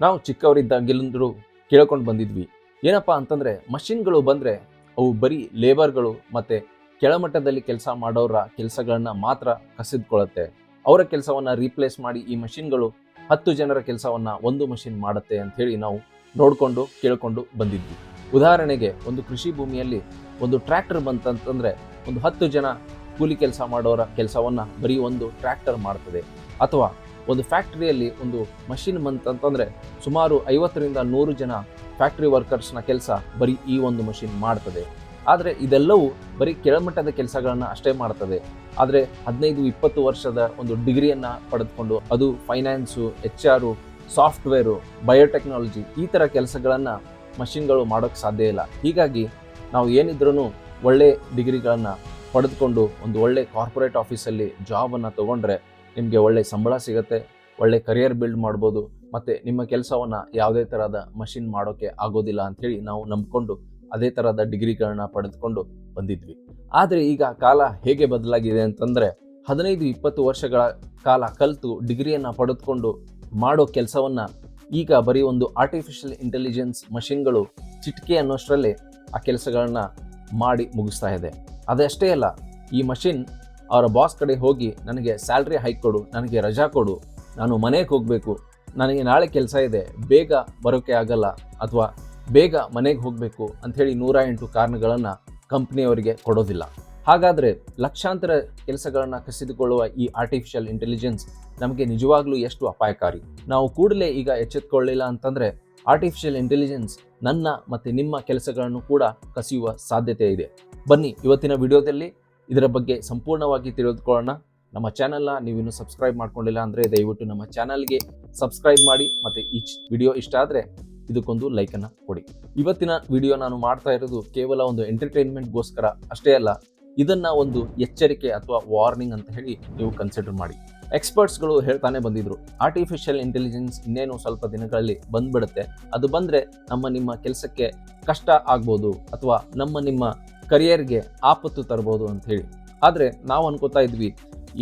ನಾವು ಚಿಕ್ಕವರಿದ್ದಾಗಿಲ್ಲಂದ್ರೂ ಕೇಳ್ಕೊಂಡು ಬಂದಿದ್ವಿ. ಏನಪ್ಪ ಅಂತಂದರೆ, ಮಷಿನ್ಗಳು ಬಂದರೆ ಅವು ಬರೀ ಲೇಬರ್ಗಳು ಮತ್ತು ಕೆಳಮಟ್ಟದಲ್ಲಿ ಕೆಲಸ ಮಾಡೋರ ಕೆಲಸಗಳನ್ನ ಮಾತ್ರ ಕಸಿದ್ಕೊಳ್ಳುತ್ತೆ ಅವರ ಕೆಲಸವನ್ನು ರೀಪ್ಲೇಸ್ ಮಾಡಿ ಈ ಮಷಿನ್ಗಳು ಹತ್ತು ಜನರ ಕೆಲಸವನ್ನು ಒಂದು ಮಷಿನ್ ಮಾಡುತ್ತೆ ಅಂತ ಹೇಳಿ ನಾವು ನೋಡಿಕೊಂಡು ಕೇಳ್ಕೊಂಡು ಬಂದಿದ್ವಿ. ಉದಾಹರಣೆಗೆ ಒಂದು ಕೃಷಿ ಭೂಮಿಯಲ್ಲಿ ಒಂದು ಟ್ರ್ಯಾಕ್ಟರ್ ಬಂತಂತಂದರೆ ಒಂದು ಹತ್ತು ಜನ ಕೂಲಿ ಕೆಲಸ ಮಾಡೋರ ಕೆಲಸವನ್ನು ಬರೀ ಒಂದು ಟ್ರ್ಯಾಕ್ಟರ್ ಮಾಡ್ತದೆ. ಅಥವಾ ಒಂದು ಫ್ಯಾಕ್ಟ್ರಿಯಲ್ಲಿ ಒಂದು ಮಷಿನ್ ಬಂತಂತಂದ್ರೆ ಸುಮಾರು ಐವತ್ತರಿಂದ ನೂರು ಜನ ಫ್ಯಾಕ್ಟ್ರಿ ವರ್ಕರ್ಸ್ನ ಕೆಲಸ ಬರೀ ಈ ಒಂದು ಮಷಿನ್ ಮಾಡ್ತದೆ. ಆದರೆ ಇದೆಲ್ಲವೂ ಬರೀ ಕೆಳಮಟ್ಟದ ಕೆಲಸಗಳನ್ನು ಅಷ್ಟೇ ಮಾಡ್ತದೆ. ಆದರೆ ಹದಿನೈದು, ಇಪ್ಪತ್ತು ವರ್ಷದ ಒಂದು ಡಿಗ್ರಿಯನ್ನು ಪಡೆದುಕೊಂಡು ಅದು finance, H R, software, biotechnology ಈ ಥರ ಕೆಲಸಗಳನ್ನು ಮಷಿನ್ಗಳು ಮಾಡೋಕ್ಕೆ ಸಾಧ್ಯ ಇಲ್ಲ. ಹೀಗಾಗಿ ನಾವು ಏನಿದ್ರೂ ಒಳ್ಳೆ ಡಿಗ್ರಿಗಳನ್ನು ಪಡೆದುಕೊಂಡು ಒಂದು ಒಳ್ಳೆ ಕಾರ್ಪೊರೇಟ್ ಆಫೀಸಲ್ಲಿ ಜಾಬನ್ನು ತೊಗೊಂಡ್ರೆ ನಿಮಗೆ ಒಳ್ಳೆ ಸಂಬಳ ಸಿಗುತ್ತೆ, ಒಳ್ಳೆ ಕರಿಯರ್ ಬಿಲ್ಡ್ ಮಾಡ್ಬೋದು, ಮತ್ತು ನಿಮ್ಮ ಕೆಲಸವನ್ನು ಯಾವುದೇ ಥರದ ಮಷಿನ್ ಮಾಡೋಕ್ಕೆ ಆಗೋದಿಲ್ಲ ಅಂಥೇಳಿ ನಾವು ನಂಬಿಕೊಂಡು ಅದೇ ಥರದ ಡಿಗ್ರಿಗಳನ್ನ ಪಡೆದುಕೊಂಡು ಬಂದಿದ್ವಿ. ಆದರೆ ಈಗ ಕಾಲ ಹೇಗೆ ಬದಲಾಗಿದೆ ಅಂತಂದರೆ, ಹದಿನೈದು, ಇಪ್ಪತ್ತು ವರ್ಷಗಳ ಕಾಲ ಕಲಿತು ಡಿಗ್ರಿಯನ್ನು ಪಡೆದುಕೊಂಡು ಮಾಡೋ ಕೆಲಸವನ್ನು ಈಗ ಬರೀ ಒಂದು ಆರ್ಟಿಫಿಷಿಯಲ್ ಇಂಟೆಲಿಜೆನ್ಸ್ ಮಷಿನ್ಗಳು ಚಿಟಿಕೆ ಅನ್ನೋಷ್ಟರಲ್ಲಿ ಆ ಕೆಲಸಗಳನ್ನ ಮಾಡಿ ಮುಗಿಸ್ತಾ ಇದೆ. ಅದಷ್ಟೇ ಅಲ್ಲ, ಈ ಮಷಿನ್ ಅವರ ಬಾಸ್ ಕಡೆ ಹೋಗಿ ನನಗೆ ಸ್ಯಾಲ್ರಿ ಹೈಕ್ ಕೊಡು, ನನಗೆ ರಜಾ ಕೊಡು, ನಾನು ಮನೆಗೆ ಹೋಗಬೇಕು, ನನಗೆ ನಾಳೆ ಕೆಲಸ ಇದೆ, ಬೇಗ ಬರೋಕ್ಕೆ ಆಗಲ್ಲ ಅಥವಾ ಬೇಗ ಮನೆಗೆ ಹೋಗಬೇಕು ಅಂಥೇಳಿ ನೂರ ಎಂಟು ಕಾರಣಗಳನ್ನು ಕಂಪ್ನಿಯವರಿಗೆ ಕೊಡೋದಿಲ್ಲ. ಹಾಗಾದರೆ ಲಕ್ಷಾಂತರ ಕೆಲಸಗಳನ್ನು ಕಸಿದುಕೊಳ್ಳುವ ಈ ಆರ್ಟಿಫಿಷಿಯಲ್ ಇಂಟೆಲಿಜೆನ್ಸ್ ನಮಗೆ ನಿಜವಾಗ್ಲೂ ಎಷ್ಟು ಅಪಾಯಕಾರಿ? ನಾವು ಕೂಡಲೇ ಈಗ ಎಚ್ಚೆತ್ತುಕೊಳ್ಳಿಲ್ಲ ಅಂತಂದರೆ ಆರ್ಟಿಫಿಷಿಯಲ್ ಇಂಟೆಲಿಜೆನ್ಸ್ ನನ್ನ ಮತ್ತು ನಿಮ್ಮ ಕೆಲಸಗಳನ್ನು ಕೂಡ ಕಸಿಯುವ ಸಾಧ್ಯತೆ ಇದೆ. ಬನ್ನಿ, ಇವತ್ತಿನ ವಿಡಿಯೋದಲ್ಲಿ ಇದರ ಬಗ್ಗೆ ಸಂಪೂರ್ಣವಾಗಿ ತಿಳಿದುಕೊಳ್ಳೋಣ. ನಮ್ಮ ಚಾನಲ್ನ ನೀವಿನ್ನೂ ಸಬ್ಸ್ಕ್ರೈಬ್ ಮಾಡ್ಕೊಂಡಿಲ್ಲ ಅಂದರೆ ದಯವಿಟ್ಟು ನಮ್ಮ ಚಾನಲ್ಗೆ ಸಬ್ಸ್ಕ್ರೈಬ್ ಮಾಡಿ ಮತ್ತು ಈ ವಿಡಿಯೋ ಇಷ್ಟ ಆದರೆ ಇದಕ್ಕೊಂದು ಲೈಕನ್ನು ಕೊಡಿ. ಇವತ್ತಿನ ವಿಡಿಯೋ ನಾನು ಮಾಡ್ತಾ ಇರೋದು ಕೇವಲ ಒಂದು ಎಂಟರ್ಟೈನ್ಮೆಂಟ್ಗೋಸ್ಕರ ಅಷ್ಟೇ ಅಲ್ಲ, ಇದನ್ನ ಒಂದು ಎಚ್ಚರಿಕೆ ಅಥವಾ ವಾರ್ನಿಂಗ್ ಅಂತ ಹೇಳಿ ನೀವು ಕನ್ಸಿಡರ್ ಮಾಡಿ. ಎಕ್ಸ್ಪರ್ಟ್ಸ್ಗಳು ಹೇಳ್ತಾನೆ ಬಂದಿದ್ರು ಆರ್ಟಿಫಿಷಿಯಲ್ ಇಂಟೆಲಿಜೆನ್ಸ್ ಇನ್ನೇನು ಸ್ವಲ್ಪ ದಿನಗಳಲ್ಲಿ ಬಂದ್ಬಿಡುತ್ತೆ. ಅದು ಬಂದರೆ ನಮ್ಮ ನಿಮ್ಮ ಕೆಲಸಕ್ಕೆ ಕಷ್ಟ ಆಗ್ಬೋದು ಅಥವಾ ನಮ್ಮ ನಿಮ್ಮ ಕರಿಯರ್ಗೆ ಆಪತ್ತು ತರ್ಬೋದು ಅಂತ ಹೇಳಿ. ಆದರೆ ನಾವು ಅನ್ಕೋತಾ ಇದ್ವಿ,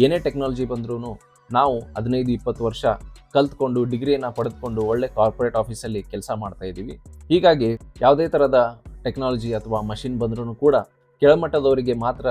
ಏನೇ ಟೆಕ್ನಾಲಜಿ ಬಂದ್ರೂ ನಾವು ಹದಿನೈದು, ಇಪ್ಪತ್ತು ವರ್ಷ ಕಲ್ತ್ಕೊಂಡು ಡಿಗ್ರಿಯನ್ನು ಪಡೆದುಕೊಂಡು ಒಳ್ಳೆ ಕಾರ್ಪೊರೇಟ್ ಆಫೀಸಲ್ಲಿ ಕೆಲಸ ಮಾಡ್ತಾ ಇದ್ದೀವಿ. ಹೀಗಾಗಿ ಯಾವುದೇ ಥರದ ಟೆಕ್ನಾಲಜಿ ಅಥವಾ ಮಷಿನ್ ಬಂದ್ರೂ ಕೂಡ ಕೆಳಮಟ್ಟದವರಿಗೆ ಮಾತ್ರ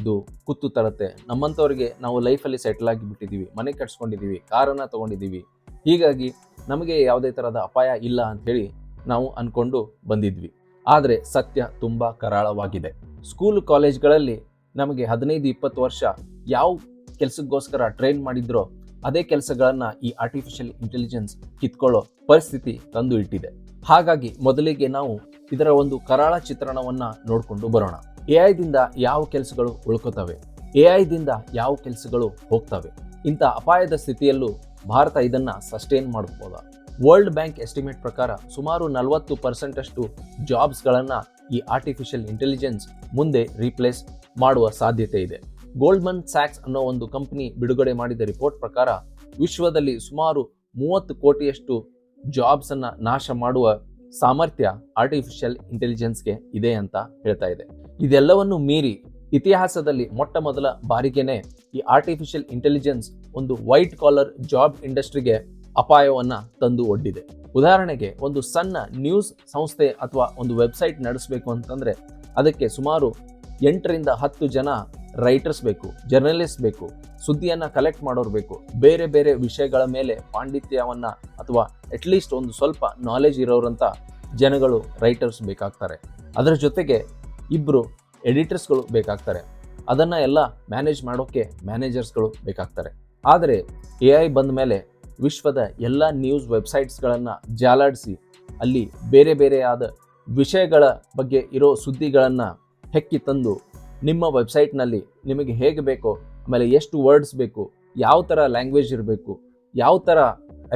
ಇದು ಕುತ್ತು ತರುತ್ತೆ. ನಮ್ಮಂಥವ್ರಿಗೆ ನಾವು ಲೈಫಲ್ಲಿ ಸೆಟ್ಲ್ ಆಗಿ ಬಿಟ್ಟಿದ್ದೀವಿ ಮನೆ ಕಟ್ಸ್ಕೊಂಡಿದ್ದೀವಿ, ಕಾರನ್ನು ತೊಗೊಂಡಿದ್ದೀವಿ. ಹೀಗಾಗಿ ನಮಗೆ ಯಾವುದೇ ಥರದ ಅಪಾಯ ಇಲ್ಲ ಅಂಥೇಳಿ ನಾವು ಅಂದ್ಕೊಂಡು ಬಂದಿದ್ವಿ. ಆದರೆ ಸತ್ಯ ತುಂಬ ಕರಾಳವಾಗಿದೆ. ಸ್ಕೂಲ್ ಕಾಲೇಜ್ಗಳಲ್ಲಿ ನಮಗೆ ಹದಿನೈದು ಇಪ್ಪತ್ತು ವರ್ಷ ಯಾವ ಕೆಲಸಕ್ಕೋಸ್ಕರ ಟ್ರೈನ್ ಮಾಡಿದ್ರೋ ಅದೇ ಕೆಲಸಗಳನ್ನು ಈ ಆರ್ಟಿಫಿಷಿಯಲ್ ಇಂಟೆಲಿಜೆನ್ಸ್ ಕಿತ್ಕೊಳ್ಳೋ ಪರಿಸ್ಥಿತಿ ತಂದು ಇಟ್ಟಿದೆ ಹಾಗಾಗಿ ಮೊದಲಿಗೆ ನಾವು ಇದರ ಒಂದು ಕರಾಳ ಚಿತ್ರಣವನ್ನ ನೋಡಿಕೊಂಡು ಬರೋಣ. ಎ ಐದಿಂದ ಯಾವ ಕೆಲಸಗಳು ಉಳ್ಕೋತವೆ? ಎ ಐದಿಂದ ಯಾವ ಕೆಲಸಗಳು ಹೋಗ್ತವೆ? ಇಂಥ ಅಪಾಯದ ಸ್ಥಿತಿಯಲ್ಲೂ ಭಾರತ ಇದನ್ನ ಸಸ್ಟೈನ್ ಮಾಡ್ಬೋದಾ? ವರ್ಲ್ಡ್ ಬ್ಯಾಂಕ್ ಎಸ್ಟಿಮೇಟ್ ಪ್ರಕಾರ ಸುಮಾರು ನಲವತ್ತು ಪರ್ಸೆಂಟ್ ಅಷ್ಟು ಜಾಬ್ಸ್ಗಳನ್ನು ಈ ಆರ್ಟಿಫಿಷಿಯಲ್ ಇಂಟೆಲಿಜೆನ್ಸ್ ಮುಂದೆ ರೀಪ್ಲೇಸ್ ಮಾಡುವ ಸಾಧ್ಯತೆ ಇದೆ. ಗೋಲ್ಡ್ಮನ್ ಸ್ಯಾಕ್ಸ್ ಅನ್ನೋ ಒಂದು ಕಂಪನಿ ಬಿಡುಗಡೆ ಮಾಡಿದ ರಿಪೋರ್ಟ್ ಪ್ರಕಾರ ವಿಶ್ವದಲ್ಲಿ ಸುಮಾರು ಮೂವತ್ತು ಕೋಟಿಯಷ್ಟು ಜಾಬ್ಸ್ ಅನ್ನ ನಾಶ ಮಾಡುವ ಸಾಮರ್ಥ್ಯ ಆರ್ಟಿಫಿಷಿಯಲ್ ಇಂಟೆಲಿಜೆನ್ಸ್ಗೆ ಇದೆ ಅಂತ ಹೇಳ್ತಾ ಇದೆ. ಇದೆಲ್ಲವನ್ನು ಮೀರಿ ಇತಿಹಾಸದಲ್ಲಿ ಮೊಟ್ಟ ಮೊದಲ ಬಾರಿಗೆನೆ ಈ ಆರ್ಟಿಫಿಷಿಯಲ್ ಇಂಟೆಲಿಜೆನ್ಸ್ ಒಂದು ವೈಟ್ ಕಾಲರ್ ಜಾಬ್ ಇಂಡಸ್ಟ್ರಿಗೆ ಅಪಾಯವನ್ನ ತಂದು ಒಡ್ಡಿದೆ. ಉದಾಹರಣೆಗೆ ಒಂದು ಸಣ್ಣ ನ್ಯೂಸ್ ಸಂಸ್ಥೆ ಅಥವಾ ಒಂದು ವೆಬ್ಸೈಟ್ ನಡೆಸಬೇಕು ಅಂತಂದರೆ ಅದಕ್ಕೆ ಸುಮಾರು ಎಂಟರಿಂದ ಹತ್ತು ಜನ ರೈಟರ್ಸ್ ಬೇಕು ಜರ್ನಲಿಸ್ಟ್ ಬೇಕು, ಸುದ್ದಿಯನ್ನು ಕಲೆಕ್ಟ್ ಮಾಡೋರು ಬೇಕು. ಬೇರೆ ಬೇರೆ ವಿಷಯಗಳ ಮೇಲೆ ಪಾಂಡಿತ್ಯವನ್ನು ಅಥವಾ ಅಟ್ಲೀಸ್ಟ್ ಒಂದು ಸ್ವಲ್ಪ ನಾಲೆಜ್ ಇರೋರಂಥ ಜನಗಳು ರೈಟರ್ಸ್ ಬೇಕಾಗ್ತಾರೆ. ಅದರ ಜೊತೆಗೆ ಇಬ್ಬರು ಎಡಿಟರ್ಸ್ಗಳು ಬೇಕಾಗ್ತಾರೆ. ಅದನ್ನು ಎಲ್ಲ ಮ್ಯಾನೇಜ್ ಮಾಡೋಕ್ಕೆ ಮ್ಯಾನೇಜರ್ಸ್ಗಳು ಬೇಕಾಗ್ತಾರೆ. ಆದರೆ ಎ ಐ ಬಂದ ಮೇಲೆ ವಿಶ್ವದ ಎಲ್ಲ ನ್ಯೂಸ್ ವೆಬ್ಸೈಟ್ಸ್ಗಳನ್ನು ಜಾಲಾಡಿಸಿ, ಅಲ್ಲಿ ಬೇರೆ ಬೇರೆಯಾದ ವಿಷಯಗಳ ಬಗ್ಗೆ ಇರೋ ಸುದ್ದಿಗಳನ್ನು ಹೆಕ್ಕಿ ತಂದು ನಿಮ್ಮ ವೆಬ್ಸೈಟ್ನಲ್ಲಿ ನಿಮಗೆ ಹೇಗೆ ಬೇಕೋ, ಆಮೇಲೆ ಎಷ್ಟು ವರ್ಡ್ಸ್ ಬೇಕು, ಯಾವ ಥರ ಲ್ಯಾಂಗ್ವೇಜ್ ಇರಬೇಕು, ಯಾವ ಥರ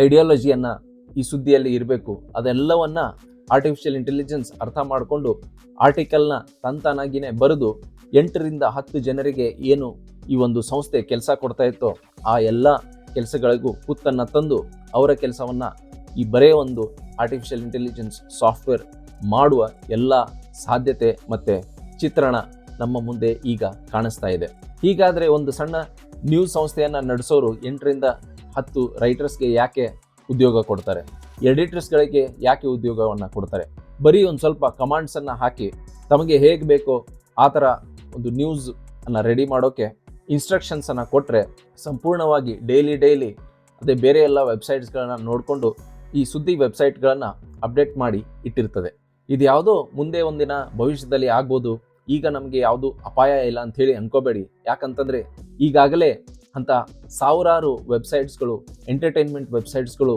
ಐಡಿಯಾಲಜಿಯನ್ನು ಈ ಸುದ್ದಿಯಲ್ಲಿ ಇರಬೇಕು, ಅದೆಲ್ಲವನ್ನು ಆರ್ಟಿಫಿಷಿಯಲ್ ಇಂಟೆಲಿಜೆನ್ಸ್ ಅರ್ಥ ಮಾಡಿಕೊಂಡು ಆರ್ಟಿಕಲ್ನ ತಂತಾನಾಗಿನೇ ಬರೆದು ಎಂಟರಿಂದ ಹತ್ತು ಜನರಿಗೆ ಏನು ಈ ಒಂದು ಸಂಸ್ಥೆ ಕೆಲಸ ಕೊಡ್ತಾ ಇತ್ತೋ, ಆ ಎಲ್ಲ ಕೆಲಸಗಳಿಗೂ ಕುತ್ತನ್ನು ತಂದು ಅವರ ಕೆಲಸವನ್ನು ಈ ಬರೇ ಒಂದು ಆರ್ಟಿಫಿಷಿಯಲ್ ಇಂಟೆಲಿಜೆನ್ಸ್ ಸಾಫ್ಟ್ವೇರ್ ಮಾಡುವ ಎಲ್ಲ ಸಾಧ್ಯತೆ ಮತ್ತು ಚಿತ್ರಣ ನಮ್ಮ ಮುಂದೆ ಈಗ ಕಾಣಿಸ್ತಾ ಇದೆ. ಹೀಗಾದರೆ ಒಂದು ಸಣ್ಣ ನ್ಯೂಸ್ ಸಂಸ್ಥೆಯನ್ನು ನಡೆಸೋರು ಎಂಟರಿಂದ ಹತ್ತು ರೈಟರ್ಸ್ಗೆ ಯಾಕೆ ಉದ್ಯೋಗ ಕೊಡ್ತಾರೆ? ಎಡಿಟರ್ಸ್ಗಳಿಗೆ ಯಾಕೆ ಉದ್ಯೋಗವನ್ನು ಕೊಡ್ತಾರೆ? ಬರೀ ಒಂದು ಸ್ವಲ್ಪ ಕಮಾಂಡ್ಸನ್ನು ಹಾಕಿ ತಮಗೆ ಹೇಗೆ ಬೇಕೋ ಆ ಥರ ಒಂದು ನ್ಯೂಸ್ ಅನ್ನು ರೆಡಿ ಮಾಡೋಕ್ಕೆ ಇನ್ಸ್ಟ್ರಕ್ಷನ್ಸನ್ನು ಕೊಟ್ಟರೆ ಸಂಪೂರ್ಣವಾಗಿ ಡೈಲಿ ಡೈಲಿ ಅದೇ ಬೇರೆ ಎಲ್ಲ ವೆಬ್ಸೈಟ್ಸ್ಗಳನ್ನು ನೋಡಿಕೊಂಡು ಈ ಸುದ್ದಿ ವೆಬ್ಸೈಟ್ಗಳನ್ನು ಅಪ್ಡೇಟ್ ಮಾಡಿ ಇಟ್ಟಿರ್ತದೆ. ಇದು ಯಾವುದೋ ಮುಂದೆ ಒಂದಿನ ಭವಿಷ್ಯದಲ್ಲಿ ಆಗ್ಬೋದು. ಈಗ ನಮಗೆ ಯಾವುದು ಅಪಾಯ ಇಲ್ಲ ಅಂತ ಹೇಳಿ ಅನ್ಕೋಬೇಡಿ. ಯಾಕಂತಂದರೆ ಈಗಾಗಲೇ ಅಂತ ಸಾವಿರಾರು ವೆಬ್ಸೈಟ್ಸ್ಗಳು ಎಂಟರ್ಟೈನ್ಮೆಂಟ್ ವೆಬ್ಸೈಟ್ಸ್ಗಳು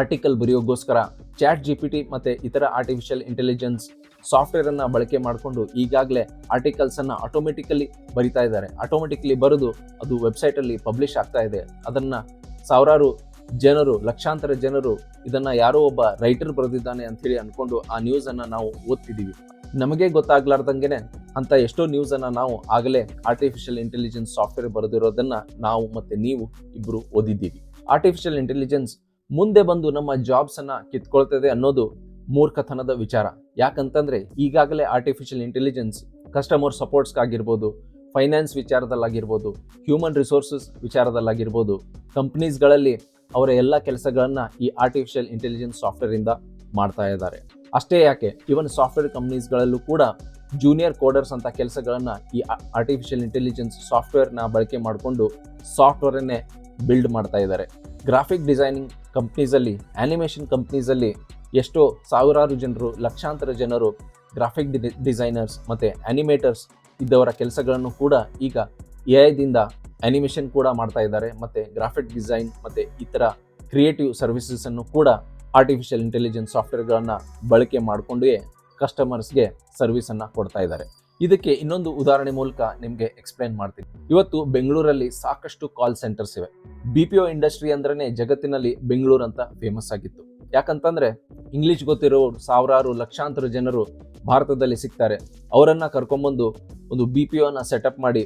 ಆರ್ಟಿಕಲ್ ಬರೆಯೋಗೋಸ್ಕರ ಚಾಟ್ ಜಿ ಪಿ ಟಿ ಮತ್ತು ಇತರ ಆರ್ಟಿಫಿಷಿಯಲ್ ಇಂಟೆಲಿಜೆನ್ಸ್ ಸಾಫ್ಟ್ವೇರನ್ನು ಬಳಕೆ ಮಾಡಿಕೊಂಡು ಈಗಾಗಲೇ ಆರ್ಟಿಕಲ್ಸನ್ನು ಆಟೋಮೆಟಿಕಲಿ ಬರಿತಾ ಇದ್ದಾರೆ. ಆಟೋಮೆಟಿಕಲಿ ಬರೆದು ಅದು ವೆಬ್ಸೈಟಲ್ಲಿ ಪಬ್ಲಿಷ್ ಆಗ್ತಾ ಇದೆ. ಅದನ್ನು ಸಾವಿರಾರು ಜನರು, ಲಕ್ಷಾಂತರ ಜನರು ಇದನ್ನ ಯಾರೋ ಒಬ್ಬ ರೈಟರ್ ಬರೆದಿದ್ದಾನೆ ಅಂತ ಹೇಳಿ ಅನ್ಕೊಂಡು ಆ ನ್ಯೂಸ್ ಅನ್ನ ನಾವು ಓದ್ತಿದ್ದೀವಿ. ನಮಗೆ ಗೊತ್ತಾಗ್ಲಾರ್ದಂಗೆನೆ ಅಂತ ಎಷ್ಟೋ ನ್ಯೂಸ್ ಅನ್ನ ನಾವು ಆಗಲೇ ಆರ್ಟಿಫಿಷಿಯಲ್ ಇಂಟೆಲಿಜೆನ್ಸ್ ಸಾಫ್ಟ್ವೇರ್ ಬರೆದಿರೋದನ್ನ ನಾವು ಮತ್ತೆ ನೀವು ಇಬ್ರು ಓದಿದ್ದೀವಿ. ಆರ್ಟಿಫಿಷಿಯಲ್ ಇಂಟೆಲಿಜೆನ್ಸ್ ಮುಂದೆ ಬಂದು ನಮ್ಮ ಜಾಬ್ಸ್ ಅನ್ನ ಕಿತ್ಕೊಳ್ತದೆ ಅನ್ನೋದು ಮೂರ್ಖತನದ ವಿಚಾರ. ಯಾಕಂತಂದ್ರೆ ಈಗಾಗಲೇ ಆರ್ಟಿಫಿಷಿಯಲ್ ಇಂಟೆಲಿಜೆನ್ಸ್ ಕಸ್ಟಮರ್ ಸಪೋರ್ಟ್ಸ್ಗಾಗಿರ್ಬೋದು ಫೈನಾನ್ಸ್ ವಿಚಾರದಲ್ಲಾಗಿರ್ಬೋದು ಹ್ಯೂಮನ್ ರಿಸೋರ್ಸಸ್ ವಿಚಾರದಲ್ಲಾಗಿರ್ಬೋದು ಕಂಪ್ನೀಸ್ಗಳಲ್ಲಿ ಅವರ ಎಲ್ಲ ಕೆಲಸಗಳನ್ನು ಈ ಆರ್ಟಿಫಿಷಿಯಲ್ ಇಂಟೆಲಿಜೆನ್ಸ್ ಸಾಫ್ಟ್ವೇರಿಂದ ಮಾಡ್ತಾ ಇದ್ದಾರೆ. ಅಷ್ಟೇ ಯಾಕೆ ಇವನ್ ಸಾಫ್ಟ್ವೇರ್ ಕಂಪ್ನೀಸ್ಗಳಲ್ಲೂ ಕೂಡ ಜೂನಿಯರ್ ಕೋಡರ್ಸ್ ಅಂತ ಕೆಲಸಗಳನ್ನು ಈ ಆರ್ಟಿಫಿಷಿಯಲ್ ಇಂಟೆಲಿಜೆನ್ಸ್ ಸಾಫ್ಟ್ವೇರ್ನ ಬಳಕೆ ಮಾಡಿಕೊಂಡು ಸಾಫ್ಟ್ವೇರನ್ನೇ ಬಿಲ್ಡ್ ಮಾಡ್ತಾ ಇದ್ದಾರೆ. ಗ್ರಾಫಿಕ್ ಡಿಸೈನಿಂಗ್ ಕಂಪ್ನೀಸಲ್ಲಿ ಆ್ಯನಿಮೇಷನ್ ಕಂಪ್ನೀಸಲ್ಲಿ ಎಷ್ಟೋ ಸಾವಿರಾರು ಜನರು, ಲಕ್ಷಾಂತರ ಜನರು ಗ್ರಾಫಿಕ್ ಡಿಸೈನರ್ಸ್ ಮತ್ತು ಆ್ಯನಿಮೇಟರ್ಸ್ ಇದ್ದವರ ಕೆಲಸಗಳನ್ನು ಕೂಡ ಈಗ ಎ ಐದಿಂದ ಆ್ಯನಿಮೇಷನ್ ಕೂಡ ಮಾಡ್ತಾ ಇದ್ದಾರೆ. ಮತ್ತು ಗ್ರಾಫಿಕ್ ಡಿಸೈನ್ ಮತ್ತು ಇತರ ಕ್ರಿಯೇಟಿವ್ ಸರ್ವಿಸಸನ್ನು ಕೂಡ ಆರ್ಟಿಫಿಷಿಯಲ್ ಇಂಟೆಲಿಜೆನ್ಸ್ ಸಾಫ್ಟ್ವೇರ್ಗಳನ್ನು ಬಳಕೆ ಮಾಡಿಕೊಂಡೇ ಕಸ್ಟಮರ್ಸ್ಗೆ ಸರ್ವಿಸನ್ನು ಕೊಡ್ತಾ ಇದ್ದಾರೆ. ಇದಕ್ಕೆ ಇನ್ನೊಂದು ಉದಾಹರಣೆ ಮೂಲಕ ನಿಮಗೆ ಎಕ್ಸ್ಪ್ಲೈನ್ ಮಾಡ್ತೀನಿ. ಇವತ್ತು ಬೆಂಗಳೂರಲ್ಲಿ ಸಾಕಷ್ಟು ಕಾಲ್ ಸೆಂಟರ್ಸ್ ಇವೆ. ಬಿ ಪಿ ಒ ಇಂಡಸ್ಟ್ರಿ ಅಂದ್ರೆ ಜಗತ್ತಿನಲ್ಲಿ ಬೆಂಗಳೂರು ಅಂತ ಫೇಮಸ್ ಆಗಿತ್ತು. ಯಾಕಂತಂದ್ರೆ ಇಂಗ್ಲಿಷ್ ಗೊತ್ತಿರೋ ಸಾವಿರಾರು, ಲಕ್ಷಾಂತರ ಜನರು ಭಾರತದಲ್ಲಿ ಸಿಗ್ತಾರೆ. ಅವರನ್ನ ಕರ್ಕೊಂಬಂದು ಒಂದು ಬಿ ಪಿ ಒನ ಸೆಟಪ್ ಮಾಡಿ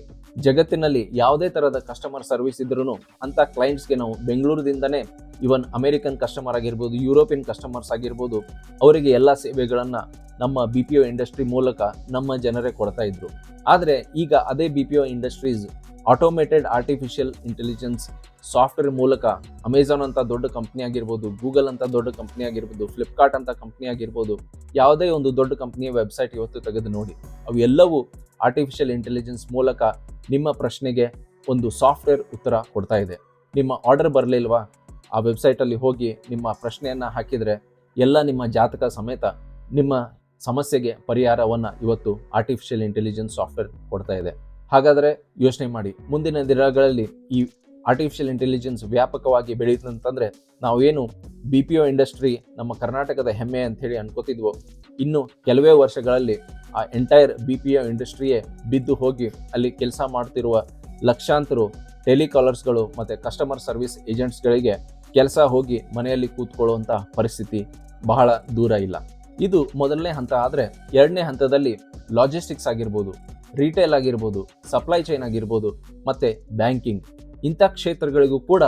ಜಗತ್ತಿನಲ್ಲಿ ಯಾವುದೇ ಥರದ ಕಸ್ಟಮರ್ ಸರ್ವಿಸ್ ಇದ್ರೂ ಅಂಥ ಕ್ಲೈಂಟ್ಸ್ಗೆ ನಾವು ಬೆಂಗಳೂರದಿಂದನೇ ಇವನ್ ಅಮೆರಿಕನ್ ಕಸ್ಟಮರ್ ಆಗಿರ್ಬೋದು ಯುರೋಪಿಯನ್ ಕಸ್ಟಮರ್ಸ್ ಆಗಿರ್ಬೋದು, ಅವರಿಗೆ ಎಲ್ಲ ಸೇವೆಗಳನ್ನು ನಮ್ಮ ಬಿ ಪಿ ಓ ಇಂಡಸ್ಟ್ರಿ ಮೂಲಕ ನಮ್ಮ ಜನರೇ ಕೊಡ್ತಾ ಇದ್ರು. ಆದರೆ ಈಗ ಅದೇ B P O industries automated artificial intelligence software ಮೂಲಕ ಅಮೆಝಾನ್ ಅಂತ ದೊಡ್ಡ ಕಂಪ್ನಿ ಆಗಿರ್ಬೋದು ಗೂಗಲ್ ಅಂತ ದೊಡ್ಡ ಕಂಪ್ನಿ ಆಗಿರ್ಬೋದು ಫ್ಲಿಪ್ಕಾರ್ಟ್ ಅಂತ ಕಂಪ್ನಿ ಆಗಿರ್ಬೋದು, ಯಾವುದೇ ಒಂದು ದೊಡ್ಡ ಕಂಪ್ನಿಯ ವೆಬ್ಸೈಟ್ ಇವತ್ತು ತೆಗೆದು ನೋಡಿ. ಅವೆಲ್ಲವೂ ಆರ್ಟಿಫಿಷಿಯಲ್ ಇಂಟೆಲಿಜೆನ್ಸ್ ಮೂಲಕ ನಿಮ್ಮ ಪ್ರಶ್ನೆಗೆ ಒಂದು ಸಾಫ್ಟ್ವೇರ್ ಉತ್ತರ ಕೊಡ್ತಾ ಇದೆ. ನಿಮ್ಮ ಆರ್ಡರ್ ಬರಲಿಲ್ವಾ ಆ ವೆಬ್ಸೈಟಲ್ಲಿ ಹೋಗಿ ನಿಮ್ಮ ಪ್ರಶ್ನೆಯನ್ನು ಹಾಕಿದರೆ ಎಲ್ಲ ನಿಮ್ಮ ಜಾತಕ ಸಮೇತ ನಿಮ್ಮ ಸಮಸ್ಯೆಗೆ ಪರಿಹಾರವನ್ನು ಇವತ್ತು ಆರ್ಟಿಫಿಷಿಯಲ್ ಇಂಟೆಲಿಜೆನ್ಸ್ ಸಾಫ್ಟ್ವೇರ್ ಕೊಡ್ತಾ ಇದೆ. ಹಾಗಾದರೆ ಯೋಚನೆ ಮಾಡಿ. ಮುಂದಿನ ದಿನಗಳಲ್ಲಿ ಈ ಆರ್ಟಿಫಿಷಿಯಲ್ ಇಂಟೆಲಿಜೆನ್ಸ್ ವ್ಯಾಪಕವಾಗಿ ಬೆಳೆಯುತ್ತಂತಂದರೆ ನಾವೇನು ಬಿ ಪಿ ಒ ಇಂಡಸ್ಟ್ರಿ ನಮ್ಮ ಕರ್ನಾಟಕದ ಹೆಮ್ಮೆ ಅಂಥೇಳಿ ಅನ್ಕೋತಿದ್ವು, ಇನ್ನು ಕೆಲವೇ ವರ್ಷಗಳಲ್ಲಿ ಆ ಎಂಟೈರ್ ಬಿ ಪಿ ಒ ಇಂಡಸ್ಟ್ರಿಯೇ ಬಿದ್ದು ಹೋಗಿ ಅಲ್ಲಿ ಕೆಲಸ ಮಾಡ್ತಿರುವ ಲಕ್ಷಾಂತರ ಟೆಲಿಕಾಲರ್ಸ್ಗಳು ಮತ್ತು ಕಸ್ಟಮರ್ ಸರ್ವಿಸ್ ಏಜೆಂಟ್ಸ್ಗಳಿಗೆ ಕೆಲಸ ಹೋಗಿ ಮನೆಯಲ್ಲಿ ಕೂತ್ಕೊಳ್ಳುವಂಥ ಪರಿಸ್ಥಿತಿ ಬಹಳ ದೂರ ಇಲ್ಲ. ಇದು ಮೊದಲನೇ ಹಂತ. ಆದರೆ ಎರಡನೇ ಹಂತದಲ್ಲಿ ಲಾಜಿಸ್ಟಿಕ್ಸ್ ಆಗಿರ್ಬೋದು ರಿಟೇಲ್ ಆಗಿರ್ಬೋದು ಸಪ್ಲೈ ಚೈನ್ ಆಗಿರ್ಬೋದು, ಮತ್ತು ಬ್ಯಾಂಕಿಂಗ್ ಇಂಥ ಕ್ಷೇತ್ರಗಳಿಗೂ ಕೂಡ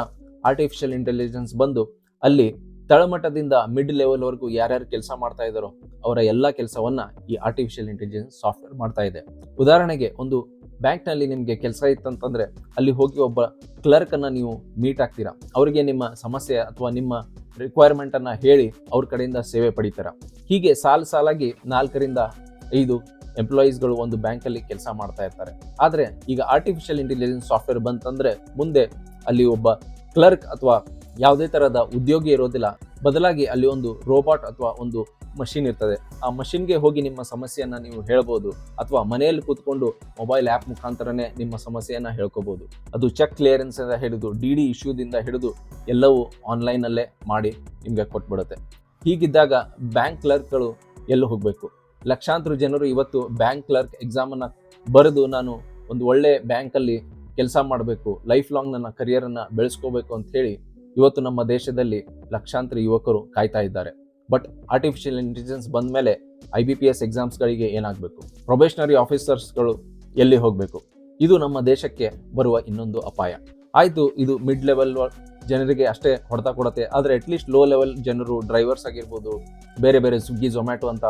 ಆರ್ಟಿಫಿಷಿಯಲ್ ಇಂಟೆಲಿಜೆನ್ಸ್ ಬಂದು ಅಲ್ಲಿ ತಳಮಟ್ಟದಿಂದ ಮಿಡ್ ಲೆವೆಲ್ವರೆಗೂ ಯಾರ್ಯಾರು ಕೆಲಸ ಮಾಡ್ತಾ ಇದ್ದಾರೋ ಅವರ ಎಲ್ಲ ಕೆಲಸವನ್ನು ಈ ಆರ್ಟಿಫಿಷಿಯಲ್ ಇಂಟೆಲಿಜೆನ್ಸ್ ಸಾಫ್ಟ್ವೇರ್ ಮಾಡ್ತಾ ಇದೆ. ಉದಾಹರಣೆಗೆ ಒಂದು ಬ್ಯಾಂಕ್ನಲ್ಲಿ ನಿಮಗೆ ಕೆಲಸ ಇತ್ತಂತಂದರೆ ಅಲ್ಲಿ ಹೋಗಿ ಒಬ್ಬ ಕ್ಲರ್ಕನ್ನು ನೀವು ಮೀಟ್ ಆಗ್ತೀರಾ? ಅವರಿಗೆ ನಿಮ್ಮ ಸಮಸ್ಯೆ ಅಥವಾ ನಿಮ್ಮ ರಿಕ್ವೈರ್ಮೆಂಟನ್ನು ಹೇಳಿ ಅವ್ರ ಕಡೆಯಿಂದ ಸೇವೆ ಪಡಿತಾರೆ? ಹೀಗೆ ಸಾಲು ಸಾಲಾಗಿ ನಾಲ್ಕರಿಂದ ಐದು ಎಂಪ್ಲಾಯೀಸ್ಗಳು ಒಂದು ಬ್ಯಾಂಕಲ್ಲಿ ಕೆಲಸ ಮಾಡ್ತಾ ಇರ್ತಾರೆ. ಆದರೆ ಈಗ ಆರ್ಟಿಫಿಷಿಯಲ್ ಇಂಟೆಲಿಜೆನ್ಸ್ ಸಾಫ್ಟ್ವೇರ್ ಬಂತಂದ್ರೆ ಮುಂದೆ ಅಲ್ಲಿ ಒಬ್ಬ ಕ್ಲರ್ಕ್ ಅಥವಾ ಯಾವುದೇ ಥರದ ಉದ್ಯೋಗಿ ಇರೋದಿಲ್ಲ. ಬದಲಾಗಿ ಅಲ್ಲಿ ಒಂದು ರೋಬೋಟ್ ಅಥವಾ ಒಂದು ಮಷಿನ್ ಇರ್ತದೆ. ಆ ಮಷಿನ್ಗೆ ಹೋಗಿ ನಿಮ್ಮ ಸಮಸ್ಯೆಯನ್ನು ನೀವು ಹೇಳ್ಬೋದು ಅಥವಾ ಮನೆಯಲ್ಲಿ ಕೂತ್ಕೊಂಡು ಮೊಬೈಲ್ ಆ್ಯಪ್ ಮುಖಾಂತರನೇ ನಿಮ್ಮ ಸಮಸ್ಯೆಯನ್ನು ಹೇಳ್ಕೋಬೋದು. ಅದು ಚೆಕ್ ಕ್ಲಿಯರೆನ್ಸ್ ಇಂದ ಹಿಡಿದು ಡಿ ಡಿ ಇಶ್ಯೂದಿಂದ ಹಿಡಿದು ಎಲ್ಲವೂ ಆನ್ಲೈನಲ್ಲೇ ಮಾಡಿ ನಿಮಗೆ ಕೊಟ್ಬಿಡುತ್ತೆ. ಹೀಗಿದ್ದಾಗ ಬ್ಯಾಂಕ್ ಕ್ಲರ್ಕ್ಗಳು ಎಲ್ಲಿ ಹೋಗಬೇಕು? ಲಕ್ಷಾಂತರ ಜನರು ಇವತ್ತು ಬ್ಯಾಂಕ್ ಕ್ಲರ್ಕ್ ಎಕ್ಸಾಮನ್ನು ಬರೆದು ನಾನು ಒಂದು ಒಳ್ಳೆ ಬ್ಯಾಂಕಲ್ಲಿ ಕೆಲಸ ಮಾಡಬೇಕು ಲೈಫ್ ಲಾಂಗ್ ನನ್ನ ಕರಿಯರನ್ನು ಬೆಳೆಸ್ಕೋಬೇಕು ಅಂತ ಹೇಳಿ ಇವತ್ತು ನಮ್ಮ ದೇಶದಲ್ಲಿ ಲಕ್ಷಾಂತರ ಯುವಕರು ಕಾಯ್ತಾ ಇದ್ದಾರೆ. ಬಟ್ ಆರ್ಟಿಫಿಷಿಯಲ್ ಇಂಟೆಲಿಜೆನ್ಸ್ ಬಂದ ಮೇಲೆ ಐ ಬಿ ಪಿ ಎಸ್ ಎಕ್ಸಾಮ್ಸ್ಗಳಿಗೆ ಏನಾಗಬೇಕು? ಪ್ರೊಬೇಷನರಿ ಆಫೀಸರ್ಸ್ಗಳು ಎಲ್ಲಿ ಹೋಗಬೇಕು? ಇದು ನಮ್ಮ ದೇಶಕ್ಕೆ ಬರುವ ಇನ್ನೊಂದು ಅಪಾಯ. ಆಯಿತು, ಇದು ಮಿಡ್ ಲೆವೆಲ್ ಜನರಿಗೆ ಅಷ್ಟೇ ಹೊಡೆತ ಕೊಡುತ್ತೆ. ಆದರೆ ಅಟ್ಲೀಸ್ಟ್ ಲೋ ಲೆವೆಲ್ ಜನರು ಡ್ರೈವರ್ಸ್ ಆಗಿರ್ಬೋದು, ಬೇರೆ ಬೇರೆ ಸ್ವಿಗ್ಗಿ ಝೊಮ್ಯಾಟೊ ಅಂತ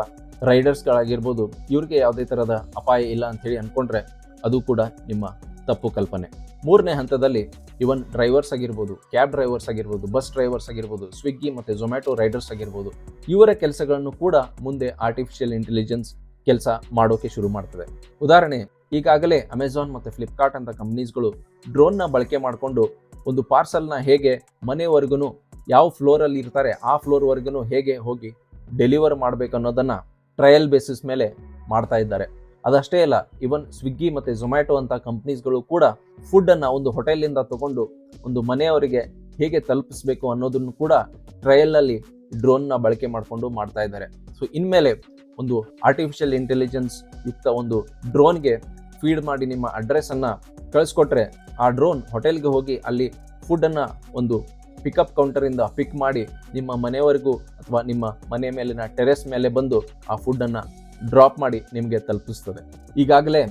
ರೈಡರ್ಸ್ಗಳಾಗಿರ್ಬೋದು ಇವ್ರಿಗೆ ಯಾವುದೇ ಥರದ ಅಪಾಯ ಇಲ್ಲ ಅಂಥೇಳಿ ಅಂದ್ಕೊಂಡ್ರೆ ಅದು ಕೂಡ ನಿಮ್ಮ ತಪ್ಪು ಕಲ್ಪನೆ. ಮೂರನೇ ಹಂತದಲ್ಲಿ ಇವನ್ ಡ್ರೈವರ್ಸ್ ಆಗಿರ್ಬೋದು ಕ್ಯಾಬ್ ಡ್ರೈವರ್ಸ್ ಆಗಿರ್ಬೋದು ಬಸ್ ಡ್ರೈವರ್ಸ್ ಆಗಿರ್ಬೋದು ಸ್ವಿಗ್ಗಿ ಮತ್ತು ಝೊಮ್ಯಾಟೊ ರೈಡರ್ಸ್ ಆಗಿರ್ಬೋದು, ಇವರ ಕೆಲಸಗಳನ್ನು ಕೂಡ ಮುಂದೆ ಆರ್ಟಿಫಿಷಿಯಲ್ ಇಂಟೆಲಿಜೆನ್ಸ್ ಕೆಲಸ ಮಾಡೋಕೆ ಶುರು ಮಾಡ್ತದೆ. ಉದಾಹರಣೆ, ಈಗಾಗಲೇ ಅಮೆಝಾನ್ ಮತ್ತು ಫ್ಲಿಪ್ಕಾರ್ಟ್ ಅಂತ ಕಂಪ್ನೀಸ್ಗಳು ಡ್ರೋನ್ನ ಬಳಕೆ ಮಾಡಿಕೊಂಡು ಒಂದು ಪಾರ್ಸಲ್ನ ಹೇಗೆ ಮನೆವರೆಗೂ ಯಾವ ಫ್ಲೋರಲ್ಲಿ ಇರ್ತಾರೆ, ಆ ಫ್ಲೋರ್ವರೆಗೂ ಹೇಗೆ ಹೋಗಿ ಡೆಲಿವರ್ ಮಾಡಬೇಕು ಅನ್ನೋದನ್ನು ಟ್ರಯಲ್ ಬೇಸಿಸ್ ಮೇಲೆ ಮಾಡ್ತಾ ಇದ್ದಾರೆ. ಅದಷ್ಟೇ ಅಲ್ಲ ಇವನ್ ಸ್ವಿಗ್ಗಿ ಮತ್ತು ಝೊಮ್ಯಾಟೊ ಅಂತ ಕಂಪ್ನೀಸ್ಗಳು ಕೂಡ ಫುಡ್ಡನ್ನು ಒಂದು ಹೋಟೆಲಿಂದ ತಗೊಂಡು ಒಂದು ಮನೆಯವರಿಗೆ ಹೇಗೆ ತಲುಪಿಸ್ಬೇಕು ಅನ್ನೋದನ್ನು ಕೂಡ ಟ್ರಯಲ್ನಲ್ಲಿ ಡ್ರೋನ್ನ ಬಳಕೆ ಮಾಡಿಕೊಂಡು ಮಾಡ್ತಾ ಇದ್ದಾರೆ. ಸೊ, ಇನ್ಮೇಲೆ ಒಂದು ಆರ್ಟಿಫಿಷಿಯಲ್ ಇಂಟೆಲಿಜೆನ್ಸ್ ಯುಕ್ತ ಒಂದು ಡ್ರೋನ್ಗೆ ಫೀಡ್ ಮಾಡಿ ನಿಮ್ಮ ಅಡ್ರೆಸ್ಸನ್ನು ಕಳಿಸ್ಕೊಟ್ರೆ ಆ ಡ್ರೋನ್ ಹೋಟೆಲ್ಗೆ ಹೋಗಿ ಅಲ್ಲಿ ಫುಡ್ಡನ್ನು ಒಂದು ಪಿಕಪ್ ಕೌಂಟರಿಂದ ಪಿಕ್ ಮಾಡಿ ನಿಮ್ಮ ಮನೆಯವರೆಗೂ ಅಥವಾ ನಿಮ್ಮ ಮನೆ ಮೇಲಿನ ಟೆರೆಸ್ ಮೇಲೆ ಬಂದು ಆ ಫುಡ್ಡನ್ನು ಡ್ರಾಪ್ ಮಾಡಿ ನಿಮಗೆ ತಲುಪಿಸ್ತದೆ. ಈಗಾಗಲೇ